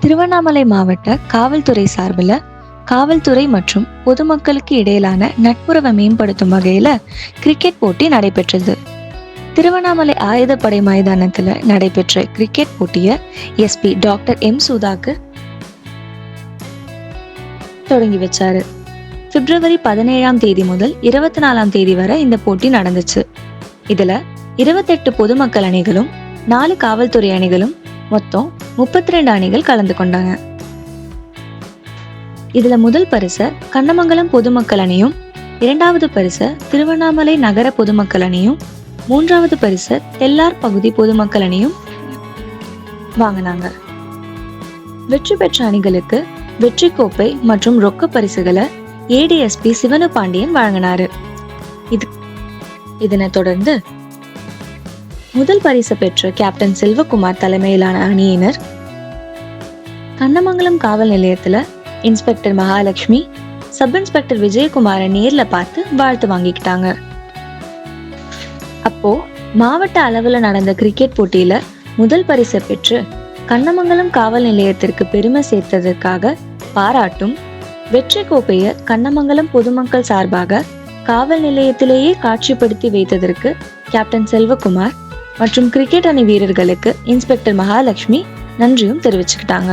திருவண்ணாமலை மாவட்ட காவல்துறை சார்பில் காவல்துறை மற்றும் பொதுமக்களுக்கு இடையிலான நட்புறவை மேம்படுத்தும் வகையில் கிரிக்கெட் போட்டி நடைபெற்றது. திருவண்ணாமலை ஆயுதப்படை மைதானத்தில் நடைபெற்ற கிரிக்கெட் போட்டியை எஸ்பி டாக்டர் எம் சுதாக்கு தொடங்கி வச்சாரு. பிப்ரவரி பதினேழாம் தேதி முதல் இருபத்தி நாலாம் தேதி வரை இந்த போட்டி நடந்துச்சு. இதுல இருபத்தெட்டு பொதுமக்கள் அணிகளும் நாலு காவல்துறை அணிகளும் மொத்தம் முப்பத்தி ரெண்டு அணிகள் கலந்து கொண்டாங்க. இதுல முதல் பரிசை கண்ணமங்கலம் பொதுமக்கள் அணியும் இரண்டாவது பரிசு திருவண்ணாமலை நகர பொதுமக்கள் அணியும் மூன்றாவது பரிசு தெல்லார் பகுதி பொதுமக்கள் அணியும் வாங்கினாங்க. வெற்றி பெற்ற அணிகளுக்கு வெற்றி கோப்பை மற்றும் ரொக்க பரிசுகளை ஏடிஎஸ்பி சிவனு பாண்டியன் வழங்கினாரு. இது இதனை தொடர்ந்து முதல் பரிசு பெற்ற கேப்டன் செல்வகுமார் தலைமையிலான அணியினர் கண்ணமங்கலம் காவல் நிலையத்துல இன்ஸ்பெக்டர் மகாலட்சுமி சப் இன்ஸ்பெக்டர் விஜயகுமாரை நேர்ல பார்த்து வாழ்த்து வாங்கிக்கிட்டாங்க. அப்போ மாவட்ட அளவுல நடந்த கிரிக்கெட் போட்டியில முதல் பரிசை பெற்று கண்ணமங்கலம் காவல் நிலையத்திற்கு பெருமை சேர்த்ததற்காக பாராட்டும் வெற்றி கோப்பையை கண்ணமங்கலம் பொதுமக்கள் சார்பாக காவல் நிலையத்திலேயே காட்சிப்படுத்தி வைத்ததற்கு கேப்டன் செல்வகுமார் மற்றும் கிரிக்கெட் அணி வீரர்களுக்கு இன்ஸ்பெக்டர் மகாலட்சுமி நன்றியும் தெரிவிச்சுக்கிட்டாங்க.